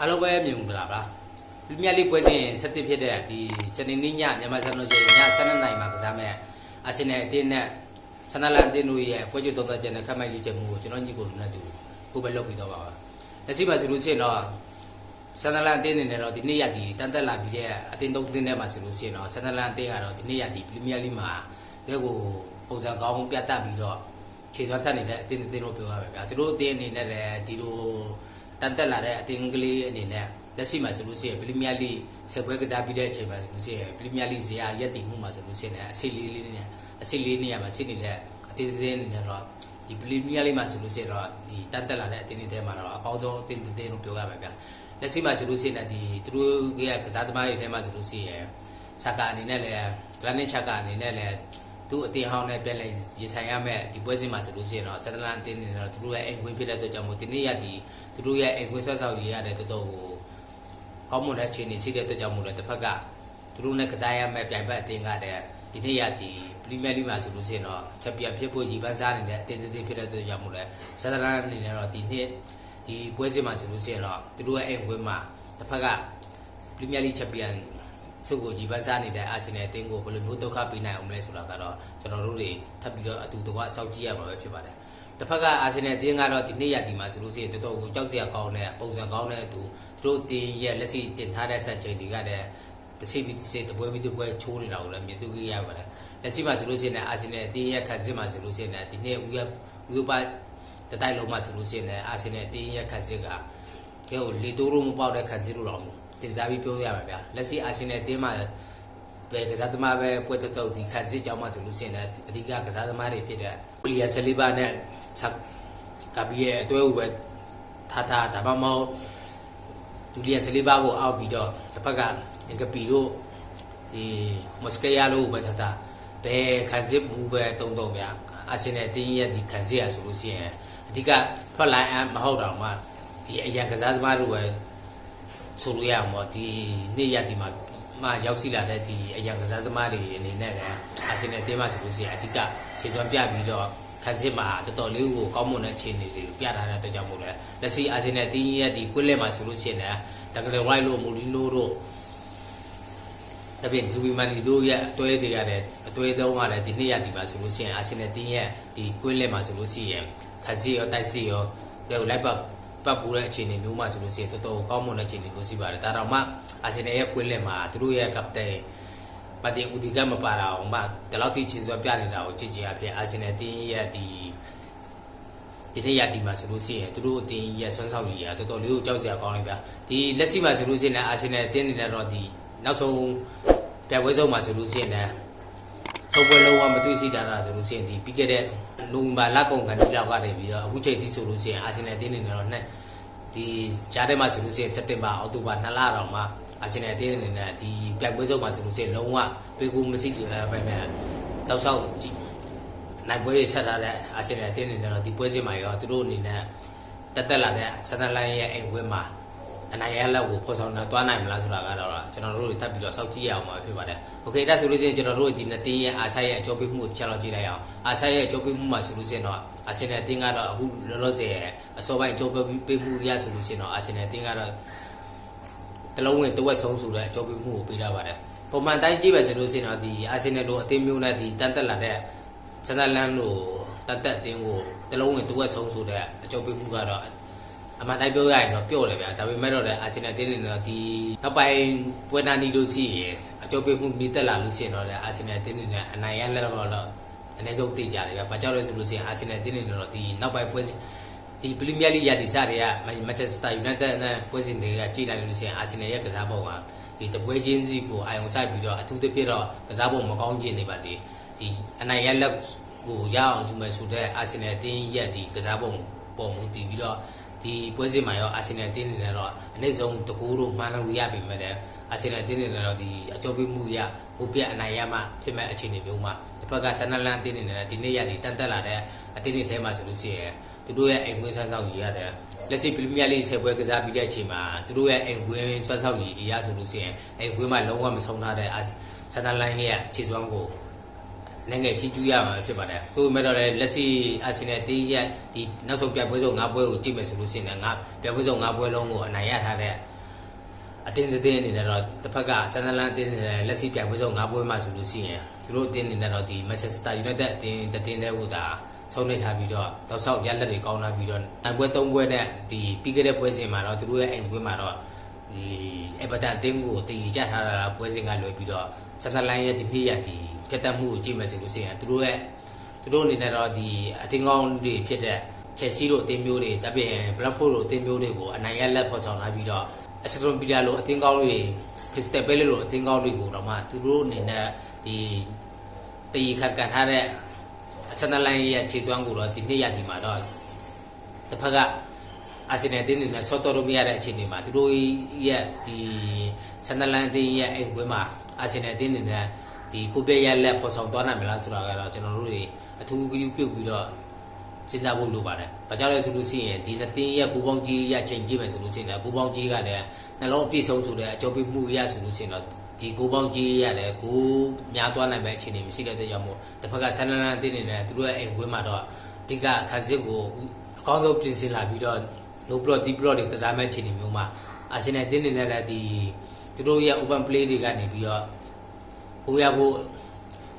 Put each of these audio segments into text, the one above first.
အားလုံးပဲမြင်မှုလားဗျာလူမြတ်လေးပွဲစဉ်စတစ်ဖြစ်တဲ့ဒီစနေနေ့ညမြန်မာစံတော်ချိန်ည7:00နာရီမှာကစားမဲ့အာဆင်နယ်အတင်းနဲ့ဆန္ဒလန်အတင်းတို့ရဲ့ပွဲချုပ်သုံးသက်ချက်နဲ့ခက်မိုက်လေးချက်မှုကိုကျွန်တော်ညီကိုလူနဲ့တူကိုပဲလုပ်ပြီးတော့ပါပါလက်ရှိမှာဆိုလို့ရှိရင်တော့ဆန္ဒလန်အတင်းနေနဲ့တော့ဒီနေ့ရက်ဒီတန်တက်လာပြီးတဲ့အတင်းသုံးတင်းထဲမှာဆိုလို့ရှိရင်တော့ဆန္ဒလန်အတင်းကတော့ဒီနေ့ရက်ဒီပရီးမီးယားလိမှာတဲကိုပုံစံကောင်းပြတ်တက်ပြီးတော့ခြေစွမ်းထက်နေတဲ့အတင်းအတင်းလို့ပြောရပါဗျာသူတို့အတင်းအနေနဲ့လည်းဒီလို တန်တက်လာတဲ့အတင်းကလေးအနေနဲ့လက်ရှိမှာဆိုလို့ရှိရင်ပရီးမီးယားလိဆက်ပွဲကစားပြီးတဲ့အချိန်မှာဆိုလို့ရှိရင်ပရီးမီးယားလိဇာရက်တည်မှုမှာဆိုလို့ရှိရင်အစိတ်လေးလေးနဲ့အစိတ်လေးနေရာမှာရှိနေတဲ့အတင်းတင်းအနေနဲ့တော့ဒီပရီးမီးယားလိမှာဆိုလို့ရှိရင်တော့ဒီတန်တက်လာတဲ့အတင်းတွေထဲမှာတော့အကောင်းဆုံးအတင်းတင်းလို့ပြောရမှာဗျလက်ရှိမှာဆိုလို့ရှိရင်ဒီသူတို့ရဲ့ကစားသမားတွေထဲမှာဆိုလို့ရှိရင်စကာအနေနဲ့လည်းဂရနစ်ချက်ကာအနေနဲ့လည်း သူ့အတင်းဟောင်းနဲ့ပြန်လဲရင်ဆိုင်ရမဲ့ဒီပွဲစဉ်မှာဆိုလို့ရှိရင်တော့ဆက်တလန်အတင်းနေတော့သူတို့ရဲ့အိမ်ဝင်ဖြစ်တဲ့အတွက်ကြောင့်မို့ဒီနေ့ရက်ဒီသူတို့ရဲ့အိမ်ဝင်ဆော့ဆော့ရေးရတဲ့တော်တော်ကိုကောင်းမွန်တဲ့အခြေအနေရှိတဲ့အတွက်ကြောင့်မို့လဲတစ်ဖက်ကသူတို့နဲ့ကစားရမဲ့ပြိုင်ဘက်အတင်းကတဲ့ဒီနေ့ရက်ဒီပရီးမီးယားလိမှာဆိုလို့ရှိရင်တော့ချက်ပြဖြစ်ဖို့ရည်ပန်းစားနေတဲ့အတင်းတင်းဖြစ်တဲ့အတွက်ကြောင့်မို့လဲဆက်တလန်အနေနဲ့တော့ဒီနေ့ဒီပွဲစဉ်မှာဆိုလို့ရှိရင်တော့သူတို့ရဲ့အိမ်ဝင်မှာတစ်ဖက်ကပရီးမီးယားလိချန်ပီယံ စုကိုကြီးပန်းစားနေတဲ့အာဆင်နယ်အသင်းကိုဘယ်လိုမျိုးဒုက္ခပေးနိုင်အောင်မလဲဆိုတာကတော့ကျွန်တော်တို့တွေထပ်ပြီးတော့အတူတကွအစောင့်ကြည့်ရမှာပဲဖြစ်ပါတယ်။တစ်ဖက်ကအာဆင်နယ်အသင်းကတော့ဒီနေ့ရက်ဒီမှာဆိုလို့ရှိရင်တော်တော်ကိုကြောက်စရာကောင်းတဲ့ပုံစံကောင်းတဲ့အတူသူတို့အသင်းရဲ့လက်ရှိတင်ထားတဲ့စံချိန်တွေကလည်းတစ်စီပြီးတစ်စီတပွဲပြီးတပွဲချိုးနေတာကိုလည်းမြင်တွေ့ခဲ့ရပါတယ်။လက်ရှိမှာဆိုလို့ရှိရင်အာဆင်နယ်အသင်းရဲ့ခန်းစစ်မှာဆိုလို့ရှိရင်ဒီနေ့ဦးရဥရောပတတိုက်လုံးမှာဆိုလို့ရှိရင်အာဆင်နယ်အသင်းရဲ့ခန်းစစ်ကကဲကိုလီတိုရိုမပေါက်တဲ့ခန်းစစ်လို့တော့ တင်စားပြီးပြောရမှာဗျာလက်ရှိအာဆင်နယ်အသင်းမှာပဲကစားသမားပဲပွဲတက်တော့ဒီခန်းစစ်ကြောင်းမှာဆိုလို့ရှိရင်အဓိကကစားသမားတွေဖြစ်တဲ့ဝီလီယမ်ဆလီဘာနဲ့ဆပ်ကာဘီရဲ့အတွဲဥပဲထားထားဒါမှမဟုတ်ဒူလီယမ်ဆလီဘာကိုအောက်ပြီးတော့တစ်ဖက်ကငကပီတို့ဒီမစကယာလို့ပဲထားထားဘယ်ခန်းစစ်မှုပဲတုံတုံဗျာအာဆင်နယ်အသင်းရဲ့ဒီခန်းစစ်ရဆိုလို့ရှိရင်အဓိကထွက်လာအမဟုတ်တော့မှဒီအရန်ကစားသမားတို့ပဲ ဆိုလို့ရအောင်ပေါ့ဒီနေ့ရက်ဒီမှာမှရောက်ရှိလာတဲ့ဒီအရန်ကစားသမားတွေအနေနဲ့လည်းအာဆင်နယ်အသင်းမှာဆိုလို့ရှိရင်အဓိကခြေစွမ်းပြပြီးတော့ခန်းစစ်မှာတော်တော်လေးကိုကောင်းမွန်တဲ့အခြေအနေတွေကိုပြထားတဲ့အတွက်ကြောင့်မို့လဲလက်ရှိအာဆင်နယ်အသင်းရဲ့ဒီကွင်းလက်မှာဆိုလို့ရှိရင်လည်းတကယ်ဝိုင်လို့မူလီနိုတို့တပင်သူဘီမန်နီတို့ရဲ့အတွဲတွေရတဲ့အတွဲသုံးကလည်းဒီနေ့ရက်ဒီမှာဆိုလို့ရှိရင်အာဆင်နယ်အသင်းရဲ့ဒီကွင်းလက်မှာဆိုလို့ရှိရင်ခန်းစစ်ရောတိုက်စစ်ရောလိုက်ပတ် ပတ်ပူတဲ့အခြေအနေမျိုးမှဆိုလို့ရှိရင်တော်တော်ကောင်းမွန်တဲ့အခြေအနေမျိုးရှိပါတယ်ဒါတော့မှအာဆင်နယ်ရဲ့ကွင်းလက်မှာသူတို့ရဲ့ကပတိန်ပတ်တင်ဦးဒီကမပါတာအောင်မှဒီလောက်ထိခြေစွပ်ပြနေတာကိုကြည့်ကြရဖြစ်အာဆင်နယ်တင်းရဲ့ဒီဒီနေ့ရဒီမှာဆိုလို့ရှိရင်သူတို့အတင်းရဲ့ဆွမ်းဆောင်ရည်ကတော်တော်လေးကိုကြောက်စရာကောင်းလိုက်ဗျာဒီလက်ရှိမှာဆိုလို့ရှိရင်အာဆင်နယ်တင်းနေတယ်တော့ဒီနောက်ဆုံးပြိုင်ပွဲဆုံးမှာဆိုလို့ရှိရင် လည်းဆုံးပွဲလုံးဝမတွေ့ရှိတာလားဆိုလို့ရှိရင်ဒီပြီးခဲ့တဲ့နိုဝင်ဘာလကုန်ကန်ဒီလောက်ကနေပြီးတော့အခုချိန်ထိဆိုလို့ရှိရင်အာဆင်နယ်တင်းနေတယ်တော့နှစ်ဒီဂျားထဲမှာဆိုလို့ရှိရင်စက်တင်ဘာအောက်တိုဘာနှစ်လတော့မှအာဆင်နယ်အသင်းအနေနဲ့ဒီပြိုင်ပွဲဆုံးမှာဆိုလို့ရှိရင်လုံးဝပြေကူမရှိပဲနဲ့တောက်လျှောက်ကြည့်နိုင်ပွဲတွေဆက်ထားတဲ့အာဆင်နယ်အသင်းအနေနဲ့တော့ဒီပွဲစဉ်မှာရောသူတို့အနေနဲ့တက်တက်လာတဲ့ဆန်နလိုင်းရဲ့အိမ်ပွဲမှာ အနိုင်ရလက်ကိုဖော်ဆောင်တော့တွားနိုင်မလားဆိုတာကတော့ကျွန်တော်တို့ထပ်ပြီးတော့စောင့်ကြည့်ရအောင်ပါဖြစ်ပါတယ်။ Okay ဒါဆိုလို့ရှိရင်ကျွန်တော်တို့ဒီနှစ်တင်းရဲ့အာဆာရဲ့အကျိုးပေးမှုကိုချက်လောက်ကြည့်လိုက်အောင်။အာဆာရဲ့အကျိုးပေးမှုမှာဆိုလို့ရှိရင်တော့အာဆင်နယ်အသင်းကတော့အခုလောလောဆယ်အစောပိုင်းအကျိုးပေးမှုရဆိုလို့ရှိရင်တော့အာဆင်နယ်အသင်းကတော့တလုံးဝင်တဝက်ဆုံးဆိုတဲ့အကျိုးပေးမှုကိုပေးထားပါတယ်ပုံမှန်တိုင်းကြည့်ပဲဆိုလို့ရှိရင်တော့ဒီအာဆင်နယ်လိုအသင်းမျိုးနဲ့ဒီတန်တက်လာတဲ့ဆန်နလန်လိုတန်တက်အသင်းကိုတလုံးဝင်တဝက်ဆုံးဆိုတဲ့အကျိုးပေးမှုကတော့ အမှန်တိုင်းပြောရရင်တော့ပြော့တယ်ဗျာဒါပေမဲ့တော့လည်းအာဆင်နယ်တင်းနေတော့ဒီနောက်ပိုင်းပွဲနာနီလို့ရှိရင်အကျိုးပေးမှုမြင့်တက်လာလို့ရှိရင်တော့လည်းအာဆင်နယ်တင်းနေတဲ့အနိုင်ရလက်တော့တော့အနည်းဆုံးသိကြတယ်ဗျာဘာကြောင့်လဲဆိုလို့ရှိရင်အာဆင်နယ်တင်းနေတော့ဒီနောက်ပိုင်းပွဲဒီပရီးမီးယားလိရာဒီစားတွေကမန်ချက်စတာယူနိုက်တက်နဲ့ပွဲစဉ်တွေကကြည့်လိုက်လို့ရှိရင်အာဆင်နယ်ရဲ့ကစားပုံကဒီတပွဲချင်းစီကိုအာယုံဆိုင်ပြီးတော့အထူးသဖြင့်တော့ကစားပုံမကောင်းခြင်းနေပါစေဒီအနိုင်ရလက်ကိုရအောင်ဒီမဲ့ဆိုတဲ့အာဆင်နယ်တင်းရဲ့ဒီကစားပုံ ပုံမူတည်ပြီးတော့ဒီပွဲစဉ်မှာရောအာဆင်နယ်တင်းနေတယ်တော့အနည်းဆုံးတကူတို့မှန်းလို့ရပြီမဲ့လည်းအာဆင်နယ်တင်းနေတယ်တော့ဒီအကျိုးပေးမှုရဟိုပြအနိုင်ရမှဖြစ်မဲ့အခြေအနေမျိုးမှာတစ်ဖက်ကဆန်နလန်တင်းနေတယ်ဒီနေ့ရဒီတန်တက်လာတဲ့အတင်းတွေထဲမှာဆိုလို့ရှိရင်သူတို့ရဲ့အိမ်ဝင်ဆန်းဆောင်ကြီးရတယ်လက်ရှိပရီးမီးယားလိဆယ်ပွဲကစားပြီးတဲ့အချိန်မှာသူတို့ရဲ့အိမ်ဝင်ဆွမ်းဆောင်ကြီးအရာဆိုလို့ရှိရင်အိမ်ဝင်မှာလုံးဝမဆုံးထားတဲ့ဆန်နလန်ရဲ့ခြေစွမ်းကိုအ နေငယ်ချင်းကျူးရမှာဖြစ်ပါတယ်။သို့မဲ့တော့လည်းလက်ရှိအာဆင်နယ်တင်းရက်ဒီနောက်ဆုံးပြိုင်ပွဲစုံ၅ပွဲကိုကြည့်မယ်ဆိုလို့ရှိရင်ငါပြိုင်ပွဲစုံ၅ပွဲလုံးကိုအနိုင်ရထားတဲ့အတင်းအတင်းအနေနဲ့တော့တစ်ဖက်ကဆန်နလန်အတင်းအနေနဲ့လက်ရှိပြိုင်ပွဲစုံ၅ပွဲမှဆိုလို့ရှိရင်သူတို့အတင်းအနေနဲ့တော့ဒီ Manchester United အတင်းတတင်းတဲ့ဟိုဒါဆုံးနေထားပြီးတော့တော့ဆောက်ရလက်တွေကောင်းလာပြီးတော့အပွဲ၃ပွဲနဲ့ဒီပြီးခဲ့တဲ့ပွဲစဉ်မှာတော့သူတို့ရဲ့အိမ်ပွဲမှာတော့ဒီအဗာတန်တင်းကိုတည်ကြထားတာပွဲစဉ်ကလွယ်ပြီးတော့ဆန်နလန်ရဲ့ဒီနေ့ရဒီ ပြတ်တက်မှုကိုကြည့်မယ်ဆိုလို့ရှိရင်သူတို့ရဲ့သူတို့အနေနဲ့တော့ဒီအတင်းကောင်းတွေဖြစ်တဲ့ Chelsea တို့အသင်းမျိုးတွေတပ်ပြင် Brentford တို့အသင်းမျိုးတွေကိုအနိုင်ရလက်ဖော်ဆောင်လာပြီးတော့ Aston Villa လိုအသင်းကောင်းတွေ Crystal Palace လိုအသင်းကောင်းတွေကိုတော့မှသူတို့အနေနဲ့ဒီတည်ခတ်ကန်ထားတဲ့ဆန်နလိုင်းရဲ့ခြေစွမ်းကိုတော့ဒီနေ့ရဒီမှာတော့တစ်ဖက်ကအာဆင်နယ်တင်းနေနဲ့ဆော့တော်လို့မရတဲ့အခြေအနေမှာသူတို့ရဲ့ဒီဆန်နလန်တင်းရဲ့အိမ်ကွင်းမှာအာဆင်နယ်တင်းနေနဲ့ ဒီကိုပြည့်ရလက်ဖော်ဆောင်သွားနိုင်မလားဆိုတာကတော့ကျွန်တော်တို့တွေအထူးဂရုပြုပြီးတော့စဉ်းစားဖို့လိုပါတယ်။ဘာကြောင့်လဲဆိုလို့ရှိရင်ဒီနှစ်တင်းရဲ့ကိုပေါင်းကြီးရချိန်ကြည့်မယ်ဆိုလို့ရှိရင်ကိုပေါင်းကြီးကလည်းနှလုံးအပြည့်ဆုံးဆိုတဲ့အကြောပြမှုရဆိုလို့ရှိရင်တော့ဒီကိုပေါင်းကြီးရတယ်ကိုများသွားနိုင်မဲ့အခြေအနေမရှိတဲ့တဲ့ကြောင့်မို့တစ်ဖက်ကဆန်းလန်းလန်းတင်းနေတယ်သူတို့ရဲ့အိမ်ခွေးမှာတော့အဓိကခန်းစစ်ကိုအကောင်းဆုံးပြင်ဆင်လာပြီးတော့ no block deep block တွေကစားမဲ့အခြေအနေမျိုးမှာအာဆင်နယ်တင်းနေနဲ့လည်းဒီသူတို့ရဲ့ open play တွေကနေပြီးတော့ ကိုရဖို့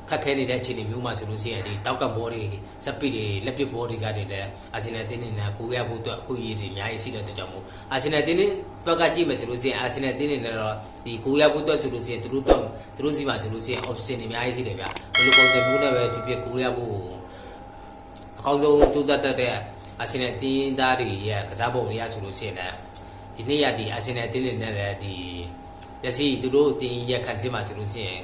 ခက်ခဲနေတဲ့အခြေအနေမျိုးမှာဆိုလို့ရှိရင်ဒီတောက်ကဘောတွေစပီတွေလက်ပစ်ဘောတွေကတည်းကအာဆင်နယ်တင်းနေနဲ့ကိုရဖို့အတွက်အခုရည်တွေအများကြီးရှိတဲ့အတွက်ကြောင့်မို့အာဆင်နယ်တင်းနေဘက်ကကြည့်မယ်ဆိုလို့ရှိရင်အာဆင်နယ်တင်းနေနဲ့တော့ဒီကိုရဖို့အတွက်ဆိုလို့ရှိရင်သူတို့တော့သူတို့စီမှာဆိုလို့ရှိရင် option တွေအများကြီးရှိတယ်ဗျဘယ်လိုပုံစံမျိုးနဲ့ပဲဖြစ်ဖြစ်ကိုရဖို့အကောင်းဆုံးစူးစမ်းတတ်တဲ့အာဆင်နယ်တင်းသားတွေရဲ့ကစားပုံတွေရဆိုလို့ရှိရင်လည်းဒီနေ့ရဒီအာဆင်နယ်တင်းနေနဲ့လည်းဒီလက်ရှိသူတို့တင်းရဲ့ခံစစ်မှာဆိုလို့ရှိရင်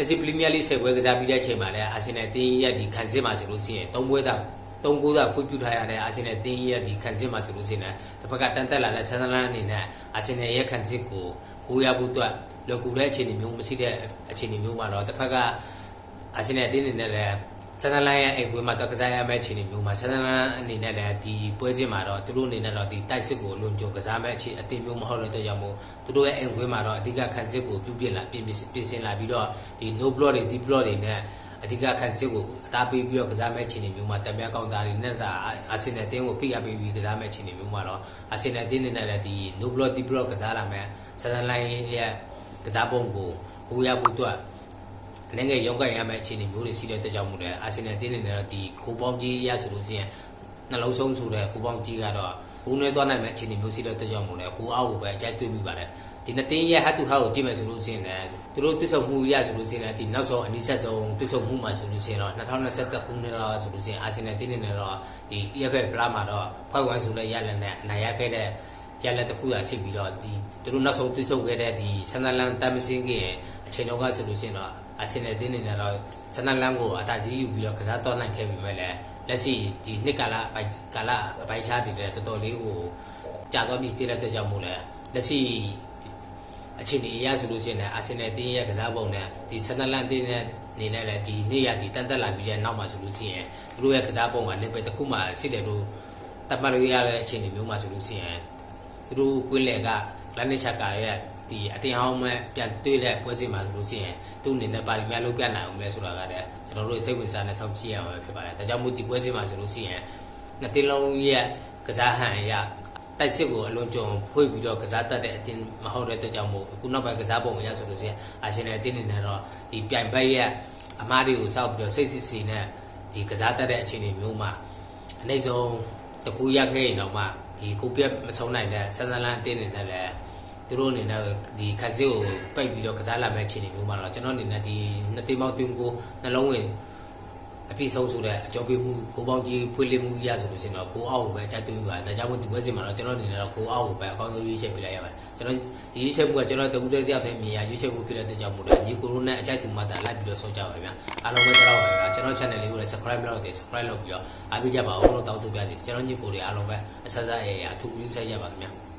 အစီပရီးမီးယားလိဆက်ပွဲကစားပြီးတဲ့အချိန်မှာလည်းအာဆင်နယ်တင်းရဲ့ဒီခံစစ်မှာဆိုလို့ရှိရင်၃ပွဲသာ၃ဂိုးသာခွင့်ပြုထားရတဲ့အာဆင်နယ်တင်းရဲ့ဒီခံစစ်မှာဆိုလို့ရှိရင်တစ်ဖက်ကတန်တက်လာတဲ့ဆန်ဆန်လန်းအနေနဲ့အာဆင်နယ်ရဲ့ခံစစ်ကိုဟိုးရဖို့အတွက်လောကူတဲ့အခြေအနေမျိုးမရှိတဲ့အခြေအနေမျိုးမှာတော့တစ်ဖက်ကအာဆင်နယ်တင်းအနေနဲ့လည်း ဆန်ဆန်လန်းရဲ့အိမ်ပွဲမှာတော့ကစားရမယ့်အခြေအနေမျိုးမှာဆန်ဆန်လန်းအနေနဲ့လည်းဒီပွဲစဉ်မှာတော့သူတို့အနေနဲ့တော့ဒီတိုက်စစ်ကိုလွန်ကြုံကစားမယ့်အခြေအသင်းမျိုးမဟုတ်တဲ့ကြောင့်မို့သူတို့ရဲ့အိမ်ပွဲမှာတော့အဓိကခံစစ်ကိုပြုပြင်လာပြင်ပြင်ဆင်လာပြီးတော့ဒီ no block တွေ deep block တွေနဲ့အဓိကခံစစ်ကိုအသားပေးပြီးတော့ကစားမဲ့အခြေအနေမျိုးမှာတံမြကောင်းသားတွေနဲ့ဒါအာဆင်နယ်တင်းကိုဖိအားပေးပြီးကစားမဲ့အခြေအနေမျိုးမှာတော့အာဆင်နယ်တင်းနေနဲ့လည်းဒီ no block deep block ကစားလာမဲ့ဆန်ဆန်လိုင်းရဲ့ကစားပုံကိုဟိုရဖို့အတွက် အနေငယ်ရုံးကန်ရမယ့်အခြေအနေမျိုးတွေရှိတဲ့အတွက်ကြောင့်မို့လဲအာဆင်နယ်တင်းနေနဲ့တော့ဒီခိုးပေါင်းကြီးရဆိုလို့ရှိရင်နှလုံးဆုံးဆိုတဲ့ခိုးပေါင်းကြီးကတော့ဘူးနေသွားနိုင်မယ့်အခြေအနေမျိုးရှိတဲ့အတွက်ကြောင့်မို့လဲကိုအောက်ကိုပဲအကြိုက်တွေ့မိပါတယ်ဒီနှစ်တင်းရဲ့ဟတ်တူဟတ်ကိုကြည့်မယ်ဆိုလို့ရှိရင်လည်းသူတို့တွစ်ဆုံမှုရဆိုလို့ရှိရင်လည်းဒီနောက်ဆုံးအနည်းဆက်ဆုံးတွစ်ဆုံမှုမှာဆိုလို့ရှိရင်တော့2021ခုနှစ်တော့ဆိုလို့ရှိရင်အာဆင်နယ်တင်းနေနဲ့တော့ဒီ EFL ပလာမှာတော့ဖိုက်ဝမ်ဆိုတဲ့ရလနဲ့အနိုင်ရခဲ့တဲ့ရလက်တစ်ခုသာရှိပြီးတော့ဒီသူတို့နောက်ဆုံးတွစ်ဆုံခဲ့တဲ့ဒီဆန်နလန်တမ်မစင်းကရဲ့အချိန်တော့ကဆိုလို့ရှိရင်တော့ အာဆင်နယ်တင်းနေနဲ့တော့ဆန်နလန်ကိုအတားကြီးယူပြီးတော့ကစားတော့နိုင်ခဲ့ပြီမဲ့လည်းလက်ရှိဒီနှစ်ကာလအပိုင်းကာလအပိုင်းခြားတည်တဲ့တော်တော်လေးကိုကြာတော့ပြီးပြည့်တဲ့အတွက်ကြောင့်မို့လဲလက်ရှိအခြေအနေအရဆိုလို့ရှိရင်လည်းအာဆင်နယ်တင်းရဲ့ကစားပုံနဲ့ဒီဆန်နလန်တင်းရဲ့နေနဲ့လည်းဒီနေ့ရဒီတန်တက်လာပြီးတဲ့နောက်မှာဆိုလို့ရှိရင်သူတို့ရဲ့ကစားပုံကလည်းပဲတစ်ခုမှရှိတယ်လို့တတ်မှတ်လို့ရတဲ့အခြေအနေမျိုးမှာဆိုလို့ရှိရင်သူတို့ကွင်းလယ်ကလန်နစ်ချက်ကရဲ့ ဒီအတင်ဟောင်းမဲ့ပြန်တွေ့တဲ့ပွဲစဉ်မှာဆိုလို့ရှိရင်သူ့အနေနဲ့ပါလီမန်လုံးပြနိုင်အောင်လဲဆိုတာကလည်းကျွန်တော်တို့စိတ်ဝင်စားနေဆောက်ကြည့်ရမှာဖြစ်ပါတယ်ဒါကြောင့်မို့ဒီပွဲစဉ်မှာဆိုလို့ရှိရင်နှစ်တင်းလုံးရဲ့ကစားဟန်အရတိုက်စစ်ကိုအလွန်ကြုံဖွေးပြီးတော့ကစားတတ်တဲ့အတင်းမဟုတ်တဲ့အတွက်ကြောင့်မို့အခုနောက်ပိုင်းကစားပုံအရဆိုလို့ရှိရင်အာရှင်နယ်အတင်းနေနဲ့တော့ဒီပြိုင်ပိုက်ရဲ့အမားတွေကိုစောက်ပြီးတော့စိတ်စစ်စီနဲ့ဒီကစားတတ်တဲ့အခြေအနေမျိုးမှာအနည်းဆုံးတကူရခဲ့ရင်တော့မှဒီကိုပြက်မဆုံးနိုင်တဲ့ဆန်ဆန်လန်အတင်းနေနဲ့လည်း သူတို့အနေနဲ့ဒီခက်စစ်ကိုပိတ်ပြီးတော့ကစားလာမဲ့အခြေအနေမျိုးမှာတော့ကျွန်တော်အနေနဲ့ဒီနှစ်သိမ်းပေါင်းတွင်းကိုနှလုံးဝင်အပြည့်ဆုံးဆိုတဲ့အကြောပေးမှုကိုပေါင်းကြီးဖွေးလင်းမှုရဆိုလို့ရှိရင်တော့ကိုအောက်ကိုပဲကြိုက်တွေ့ပါဒါကြောင့်မို့ဒီဘက်စီမှာတော့ကျွန်တော်အနေနဲ့တော့ကိုအောက်ကိုပဲအကောင်းဆုံးရွေးချယ်ပေးလိုက်ရပါတယ်ကျွန်တော်ဒီရွေးချယ်မှုကကျွန်တော်တကူတဲ့တရားဖဲမြင်ရရွေးချယ်မှုဖြစ်တဲ့အတွက်ကြောင့်မို့လို့ညီကိုရိုနဲ့အကြိုက်သူမှသာလိုက်ပြီးတော့ဆော့ကြပါဗျာအားလုံးပဲကြောက်ပါဗျာကျွန်တော် channel လေးကိုလည်း subscribe လုပ်တယ် subscribe လုပ်ပြီးတော့အားပေးကြပါဦးလို့တောင်းဆိုပြတယ်ကျွန်တော်ညီကိုတွေအားလုံးပဲအဆက်ဆက်အရာအထူးပြုဆက်ကြပါခင်ဗျာ